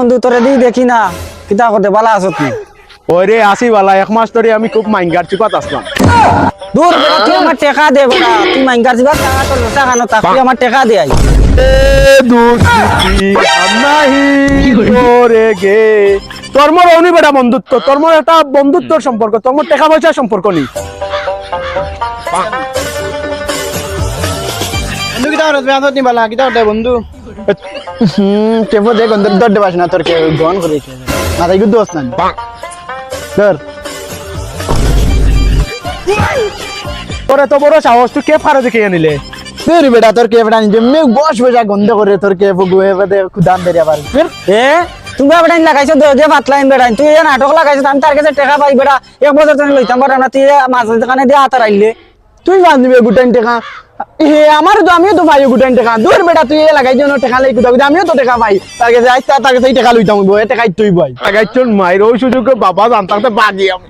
বন্ধু তোরে দি দেখি না। কিতা করতে বালা আছো তুই ওরে আসি বালা এক মাস ধরে আমি খুব মাইঙ্গার চিপাত আসলাম দূর বেটা তুই আমার টেকা দে বেটা। তুই মাইঙ্গার দিবা টাকা তোর টাকা নো তুই আমার টেকা দে আই। এ দুষ্কৃতি নাহি তোরে গে। তোর মোর অনি বেটা বন্ধুত্ব তোর মোর একটা বন্ধুত্বর সম্পর্ক তোর মোর টাকা পয়সার সম্পর্ক নেই। বন্ধু কিতা করছ বালা কিতা করতে বন্ধু। হুম কেপো দে গন্ধ দড় দেবাস না তোর কে গন করে মাথায় গুদ্ধ হস না ধর। তোর এত বড় সাহস তুই কে ফারে দেখে নিলে? ফির বেটা তোর কে বেটা নিজে মে বস বসা গন্ধ করে তোর কে গুয়ে বেদে ফির এ? তুমি বেটা লাগাইছো দে যে পাতলাইন বেটা তুই এ নাটক লাগাইছো আমি তার কাছে টেকা পাই বেটা এক বছর তুমি লইতাম বেটা না তুই মাছ দোকানে দিয়ে হাতার আইলে তুই বাঁধবি গুটাইন টেকা। হে, আমার তো আমিও তো পাই গুটাইন টেকা। দূর বেটা, তুই লাগাই জন্য টেকা লাই গুটা আমিও তো টেকা পাই তার কাছে আইতা তার কাছে টেকা লইতাম বই টেকাই তুই বই আগাইছন মাইর ওই সুযোগে, বাবা জানতাম বাজি আমি।